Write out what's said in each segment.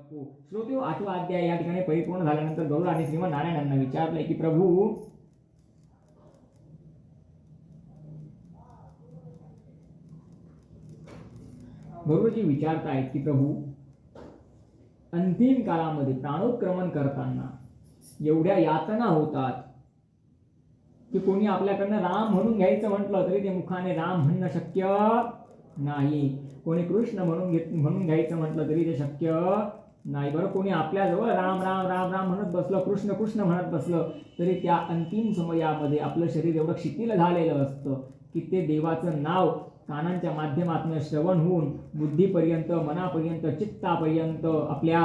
नको श्रोते हो, आठवा अध्याय या ठिकाणी परिपूर्ण झाल्यानंतर गरुड आणि श्रीमंत नारायणांना विचारलंय की प्रभू गरुडजी विचारतायत की प्रभू अंतिम काळामध्ये प्राणोत्क्रमण करताना एवढ्या यातना होतात की कोणी आपल्याकडनं राम म्हणून घ्यायचं म्हटलं तरी ते मुखाने राम म्हणणं शक्य नाही. कोणी कृष्ण म्हणून घेत म्हणून घ्यायचं म्हटलं तरी ते शक्य नाही बरं कोणी आपल्याजवळ राम राम राम राम म्हणत बसलं कृष्ण कृष्ण म्हणत बसलं तरी त्या अंतिम समयामध्ये आपलं शरीर एवढं शिथिल झालेलं असतं की ते देवाचं नाव कानांच्या माध्यमातून श्रवण होऊन बुद्धीपर्यंत मनापर्यंत चित्तापर्यंत आपल्या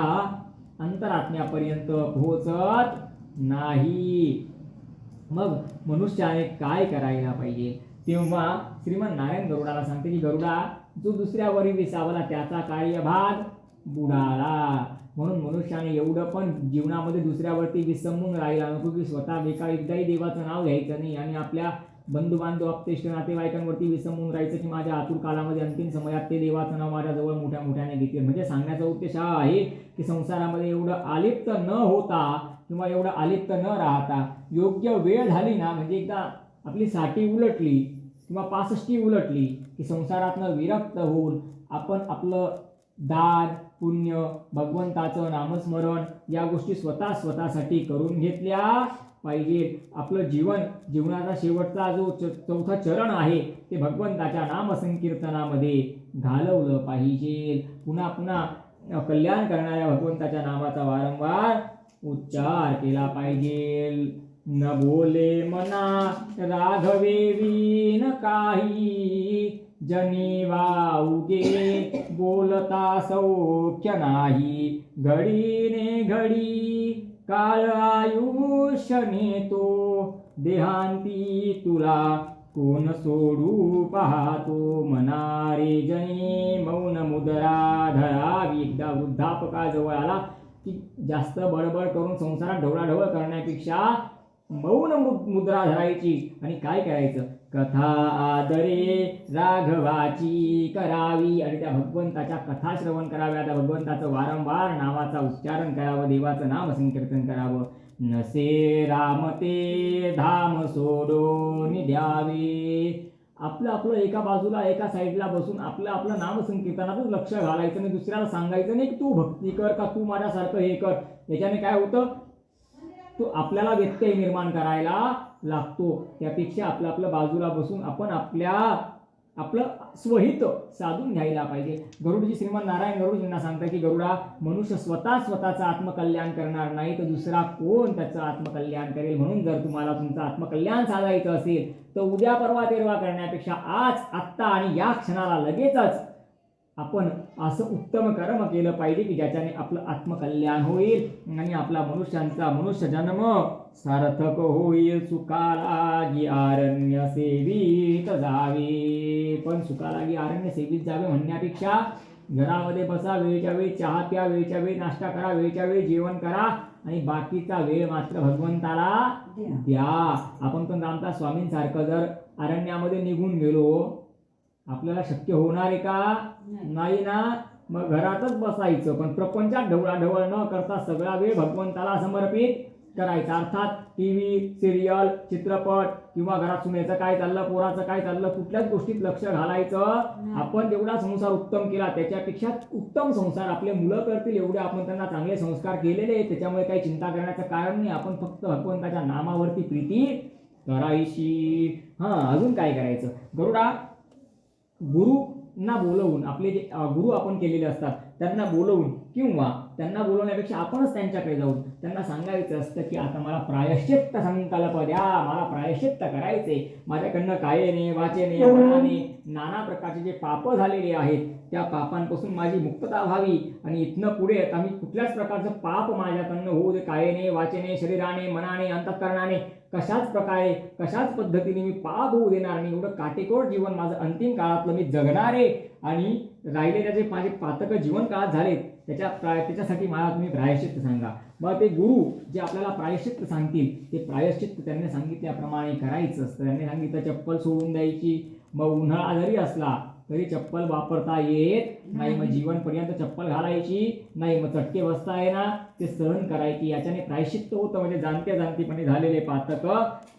अंतरात्म्यापर्यंत पोहोचत नाही. मग मनुष्याने काय करायला पाहिजे? तेव्हा श्रीमंत नारायण गरुडाला सांगते की गरुडा जो दुसऱ्यावरी विसावला त्याचा कार्यभाग बुडाला. म्हणून मनुष्याने एवढं पण जीवनामध्ये दुसऱ्यावरती विसंबून राहिला. नको की स्वतः बेकार एकदाही देवाचं नाव घ्यायचं नाही आणि आपल्या बंधुबांधव बांधव नातेवाईकांवरती विसंबून राहायचं की माझ्या आतुर काळामध्ये अंतिम समयात ते देवाचं नाव माझ्याजवळ मोठ्या मोठ्याने घेतील. म्हणजे सांगण्याचा उद्देश हा आहे की संसारामध्ये एवढं आलिप्त न होता किंवा एवढं आलिप्त न राहता योग्य वेळ झाली ना म्हणजे एकदा आपली साठी उलटली किंवा पासष्टी उलटली की संसारातनं विरक्त होऊन आपण आपलं दान पुण्य भगवंताचं नामस्मरण या गोष्टी स्वतः स्वतःसाठी करून घेतल्या पाहिजे आपलं जीवन जीवनाचा शेवटचा जो च चौथा चरण आहे ते भगवंताच्या नामसंकीर्तनामध्ये घालवलं पाहिजे पुन्हा पुन्हा कल्याण करणाऱ्या भगवंताच्या नामाचा वारंवार उच्चार केला पाहिजे न बोले मना राघवेवी न काही जनी वाऊगे बोलता सौख्य नाही. घडीने घडी काळ आयुष्य नेतो. देहांती तुला कोण सोडू पाहतो? मनारे जनी मौन मुद्रा धरावी. एकदा वृद्धापकाजवळ आला की जास्त बडबड करून संसारात ढवळाढवळ करण्यापेक्षा मौन मुद्रा धरायची. आणि काय करायचं? कथा आदरे राघवाची करावी. आणि त्या भगवंताच्या कथा श्रवण कराव्या. त्या भगवंताचं वारंवार नावाचा उच्चारण करावं. देवाचं नाम संकीर्तन करावं. नसे राम ते धाम सोडो द्यावे. आपलं आपलं एका बाजूला एका साईडला बसून आपलं आपलं नाम संकीर्तनातच लक्ष घालायचं आणि दुसऱ्याला सांगायचं नाही की तू भक्ती कर का? तू माझ्यासारखं हे कर. याच्याने काय होतं? तो आपल्याला व्यत्यय निर्माण करायला लागतो. त्यापेक्षा आपलं आपलं बाजूला बसून आपण आपल्या आपलं स्वहित साधून घ्यायला पाहिजे. गरुडजी श्रीमान नारायण गरुडजींना सांगतात की गरुडा मनुष्य स्वतः स्वतःचं आत्मकल्याण करणार नाही तर दुसरा कोण त्याचं आत्मकल्याण करेल? म्हणून जर तुम्हाला तुमचं आत्मकल्याण साधायचं असेल तर उद्या परवा तेरवा करण्यापेक्षा आज आत्ता आणि या क्षणाला लगेचच आपण असं उत्तम कर्म केलं पाहिजे की ज्याच्याने आपलं आत्मकल्याण होईल आणि आपला मनुष्यांचा मनुष्य जन्म सार्थक होईल. सुखालागी अरण्य सेवित जावे. पण सुखालागी अरण्य सेवित जावे म्हणण्यापेक्षा घरामध्ये बसा वेळच्या वेळी चहा प्या वेळच्या वेळी नाश्ता करा वेळच्या वेळी जेवण करा आणि बाकीचा वेळ मात्र भगवंताला द्या. आपण पण रामदास स्वामींसारखं जर अरण्यामध्ये निघून गेलो आपल्याला शक्य होणार आहे का? नाही ना मग घरातच बसायचं पण प्रपंचात ढवळाढवळ न करता सगळा वेळ भगवंताला समर्पित करायचा. अर्थात टी व्ही सिरियल चित्रपट किंवा घरात सुनेचं काय चाललं पोराचं काय चाललं कुठल्याच गोष्टीत लक्ष घालायचं. आपण जेवढा संसार उत्तम केला त्याच्यापेक्षा उत्तम संसार आपले मुलं करतील एवढे आपण त्यांना चांगले संस्कार केलेले त्याच्यामुळे काही चिंता करण्याचं कारण नाही. आपण फक्त भगवंताच्या नामावरती प्रीती करायची. हां अजून काय करायचं? गरुडा गुरुंना बोलवून आपले जे गुरु आपण केलेले असतात त्यांना बोलवून किंवा त्यांना बोलवण्यापेक्षा आपणच त्यांच्याकडे जाऊन त्यांना सांगायचं असतं की आता मला प्रायश्चित्त संकल्प द्या मला प्रायश्चित्त करायचे माझ्याकडनं कायेने वाचेने मनाने नाना प्रकारचे जे पाप झालेले आहेत त्या पापांपासून माझी मुक्तता व्हावी आणि इथनं पुढे आता मी कुठल्याच प्रकारचं पाप माझ्याकडनं होऊ दे. कायेने वाचेने शरीराने मनाने अंतःकरणाने कशाच प्रकारे कशाच पद्धतीने मी पाप होऊ देणार नाही. एवढं काटेकोर जीवन माझं अंतिम काळातलं मी जगणार आहे. आणि राहिलेल्या जे माझे पातक जीवन काळात झालेत. त्याच्या प्राय त्याच्यासाठी मला तुम्ही प्रायश्चित्त सांगा. मग ते गुरु जे आपल्याला प्रायश्चित्त सांगतील ते प्रायश्चित्त त्यांनी सांगितल्याप्रमाणे करायचं असतं. त्यांनी सांगितलं चप्पल सोडून द्यायची. मग उन्हाळा जरी असला तरी चप्पल वापरता येत नाही. मग जीवनपर्यंत चप्पल घालायची नाही. मग चटके बसता येणार ते सहन करायची. याच्याने प्रायश्चित्त होतं. म्हणजे जाणत्या जाणतीपणे झालेले पातक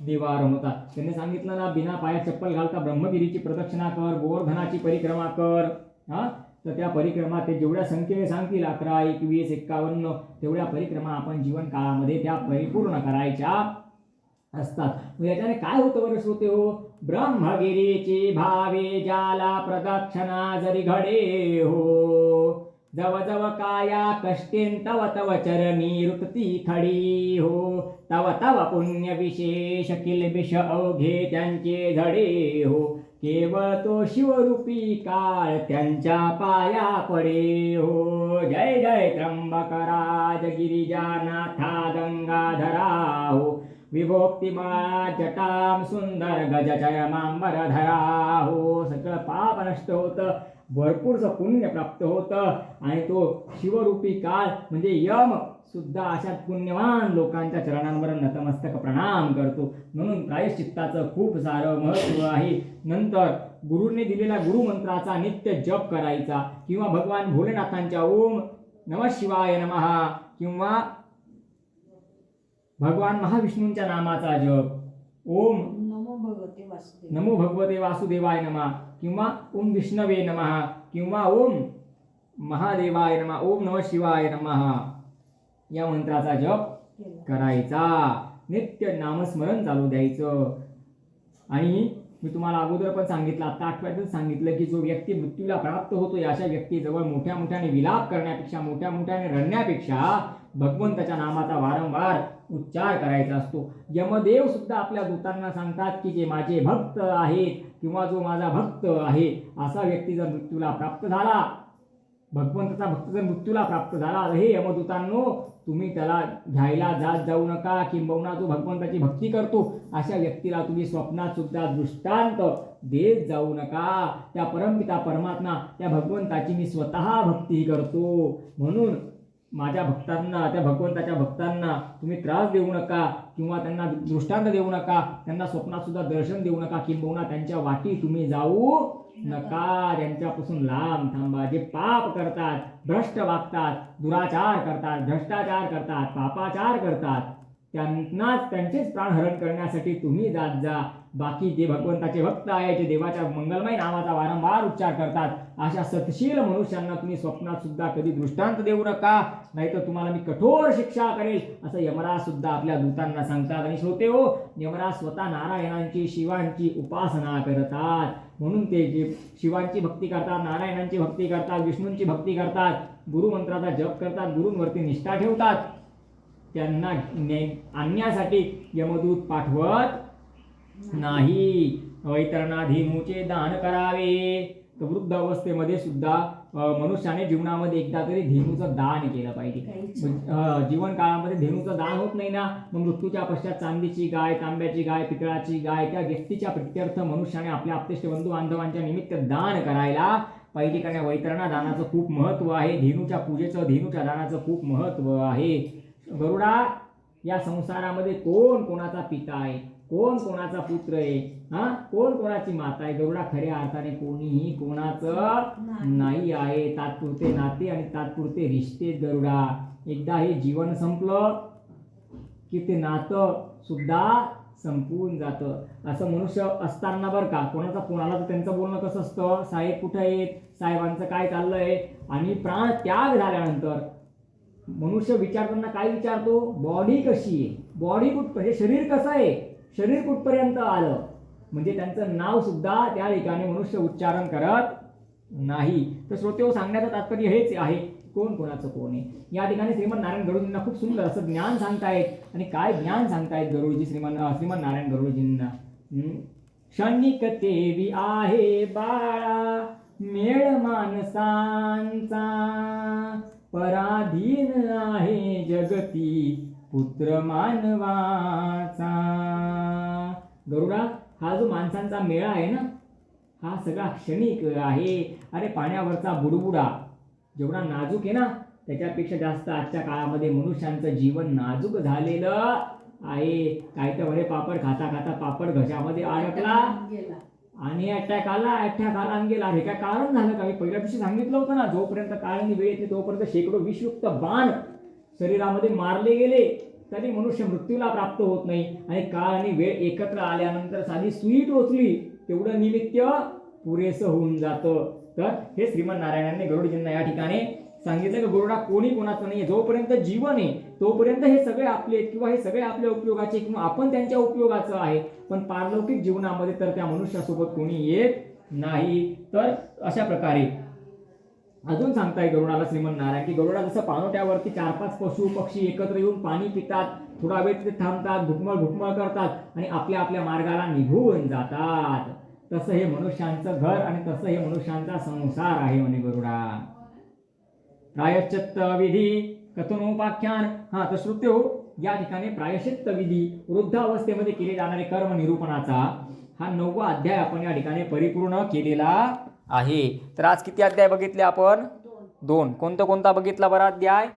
निवारण होतात. त्यांनी सांगितलं ना बिना पायात चप्पल घालता ब्रह्मगिरीची प्रदक्षिणा कर गोवर्धनाची परिक्रमा कर. हा? तर त्या परिक्रमा ते जेवढ्या संख्येने सांगतील अकरा एकवीस एक्कावन्न तेवढ्या परिक्रमा आपण जीवन काळामध्ये त्या परिपूर्ण करायच्या असतात. मग याच्याने काय होतं बरं श्रोते हो? ब्रह्मगिरीची भावे ज्याला प्रदक्षिणा जरी घडे हो जव जव काया कष्टेन तव तव चरणी रुतती खडी हो तव तव पुण्य विशेष किलबिष अवघे त्यांचे धडे हो केवळ तो शिवरूपी काळ त्यांच्या पाया पडे हो जय जय त्र्यंबकराज गिरिजानाथा गंगाधरा हो विभोक्तिमा जटाम सुंदर गजचयमांबर धरा हो सगळं पाप नष्ट होतं भरपूरचं पुण्य प्राप्त होतं. आणि तो शिवरूपी काळ म्हणजे यम सुद्धा अशा पुण्यवान लोकांच्या चरणांवर नतमस्तक प्रणाम करतो. म्हणून प्रायश्चित्ताचं खूप सारं महत्त्व आहे. नंतर गुरुने दिलेल्या गुरुमंत्राचा नित्य जप करायचा. किंवा भगवान भोलेनाथांच्या ओम नम शिवाय नमहा किंवा भगवान महाविष्णूंच्या नामाचा जप. ओम नमो भगवते वासुदेव नमो भगवते वासुदेवाय नमा. किंवा ओम विष्णवे नमः. किंवा ओम महादेवाय नमा. ओम नम शिवाय नमः. या मंत्राचा जप. करायचा. नित्य नामस्मरण चालू द्यायचं. आणि मी तुम्हाला अगोदर पण सांगितलं आता आठवड्यातच सांगितलं की जो व्यक्ती मृत्यूला प्राप्त होतो अशा व्यक्तीजवळ मोठ्या मोठ्याने विलाप करण्यापेक्षा मोठ्या मोठ्याने रडण्यापेक्षा भगवंताच्या नामाचा वारंवार उच्चार करायचा असतो. यमदेव सुद्धा आपल्या दूतांना सांगतात की जे माझे भक्त आहेत किंवा जो माझा भक्त आहे असा व्यक्ती जर मृत्यूला प्राप्त झाला भगवंताचा भक्त जर मृत्यूला प्राप्त झाला हे यमदूतांनो तुम्ही त्याला घ्यायला जात जाऊ नका किंबहुना जो भगवंताची भक्ती करतो अशा व्यक्तीला तुम्ही स्वप्नात सुद्धा दृष्टांत देत जाऊ नका. त्या परमपिता परमात्मा त्या भगवंताची मी स्वतः भक्ती करतो. म्हणून माझ्या भक्तांना त्या भगवंताच्या भक्तांना तुम्ही त्रास देऊ नका किंवा त्यांना दृष्टांत देऊ नका त्यांना स्वप्नात सुद्धा दर्शन देऊ नका किंबहुना त्यांच्या वाटी तुम्ही जाऊ नका. त्यांच्यापासून लांब थांबा. जे पाप करतात भ्रष्ट वागतात दुराचार करतात भ्रष्टाचार करतात पापाचार करतात त्यांनाच त्यांचेच प्राणहरण करण्यासाठी तुम्ही जात जा. बाकी जे भगवंताचे भक्त आहे जे देवाच्या मंगलमय नावाचा वारंवार उच्चार करतात अशा सतशील मनुष्यांना तुम्ही स्वप्नात सुद्धा कधी दृष्टांत देऊ नका. नाहीतर तुम्हाला मी कठोर शिक्षा करेल असं यमराज सुद्धा आपल्या दूतांना सांगतात. आणि श्रोते हो यमराज स्वतः नारायणांची शिवांची उपासना करतात. म्हणून ते जे शिवांची भक्ती करतात नारायणांची भक्ती करतात विष्णूंची भक्ती करतात गुरुमंत्राचा जप करतात गुरूंवरती निष्ठा ठेवतात. त्यांना ने- आणण्यासाठी यमदूत पाठवत नाही. वैतरणाधीनूचे दान करावे. तर वृद्ध अवस्थेमध्ये सुद्धा मनुष्याने जीवनामध्ये एकदा तरी धेनूचं दान केलं पाहिजे. अ, जीवन काळामध्ये धेनूचं दान होत नाही ना मग मृत्यूच्या पश्चात चांदीची गाय तांब्याची गाय पितळाची गाय त्या व्यक्तीच्या प्रित्यर्थ मनुष्याने आपल्या आपतेष्ट बंधू बांधवांच्या निमित्त दान करायला पाहिजे. कारण वैतरणा दानाचं खूप महत्त्व आहे. धेनूच्या पूजेचं धेनूच्या दानाचं खूप महत्त्व आहे. गरुडा या संसारामध्ये कोण कोणाचा पिता आहे? कोण कोणाचा पुत्र आहे? हा? कोण कोणाची माता आहे? गरुडा खऱ्या अर्थाने कोणीही कोणाचं नाही आहे. तात्पुरते नाते आणि तात्पुरते रिश्ते गरुडा. एकदा हे जीवन संपलं की ते नातं सुद्धा संपून जातं. असं मनुष्य असताना बरं का कोणाचा कोणाला तर त्यांचं बोलणं कसं असतं? साहेब कुठं आहेत? साहेबांचं काय चाललंय? आणि प्राण त्याग झाल्यानंतर मनुष्य विचारताना काय विचारतो? बॉडी कशी आहे? बॉडी कुठ हे शरीर कसं आहे? शरीर कुठपर्यंत आलं? म्हणजे त्यांचं नाव सुद्धा त्या ठिकाणी मनुष्य उच्चारण करत नाही. तर श्रोतेव सांगण्याचं तात्पर्य हेच आहे. कोण कोणाचं कोण आहे? या ठिकाणी श्रीमंत नारायण गरुडजींना खूप सुंदर असं ज्ञान सांगतायत. आणि काय ज्ञान सांगतायत गरुडजी श्रीमंत श्रीमंत नारायण गरुडजींना? क्षणिक तेवी आहे बाळा मेळ माणसांचा. पराधीन आहे जगती पुत्र मानवाचा. गरुडा हा जो माणसांचा मेळा आहे ना हा सगळा क्षणिक आहे. अरे पाण्यावरचा बुडबुडा जेवढा नाजूक आहे ना त्याच्यापेक्षा जास्त आजच्या काळामध्ये मनुष्यांचं जीवन नाजूक झालेलं आहे. काय तर वडे पापड खाता खाता पापड घशामध्ये अडकला. गेला. आणि अटॅक आला अटॅक आला आणि गेला. हे काय कारण झालं? का मी पहिल्या दिवशी सांगितलं होतं ना जोपर्यंत काळ आणि वेळ येते तोपर्यंत शेकडो विषयुक्त बाण शरीरामध्ये मारले गेले तरी मनुष्य मृत्यूला प्राप्त होत नाही. आणि काळ आणि वेळ एकत्र आल्यानंतर साधी सुई टोचली तेवढं निमित्त पुरेसं होऊन जातं. तर हे श्रीमंत नारायणांनी गरुडजींना या ठिकाणी सांगितलं की गरुडा कोणी कोणाचं नाही जोपर्यंत जीवन आहे तोपर्यंत हे सगळे आपले आहेत किंवा हे सगळे आपल्या उपयोगाचे किंवा आपण त्यांच्या उपयोगाचं आहे पण पारलौकिक जीवनामध्ये तर त्या मनुष्यासोबत कोणी येत नाही. तर अशा प्रकारे अजून सांगताय गरुडाला श्रीमंत नारायण की गरुडा जसं पाणोट्यावरती चार पाच पशु पक्षी एकत्र येऊन पाणी पितात थोडा वेळ ते थांबतात घुटमळ घुटमळ करतात आणि आपल्या आपल्या मार्गाला निघून जातात. तसं हे मनुष्यांचं घर आणि तसं हे मनुष्यांचा संसार आहे म्हणे गरुडा. प्रायश्चित्त विधी कथनोपाख्यान हा तर श्रुत्य हो या ठिकाणी प्रायश्चित्त विधी वृद्धावस्थेमध्ये केले जाणारे कर्म निरूपणाचा हा नववा अध्याय आपण या ठिकाणी परिपूर्ण केलेला आहे. तर आज किती अध्याय बघितले आपण? दोन. कोणता कोणता बघितला बरा अध्याय?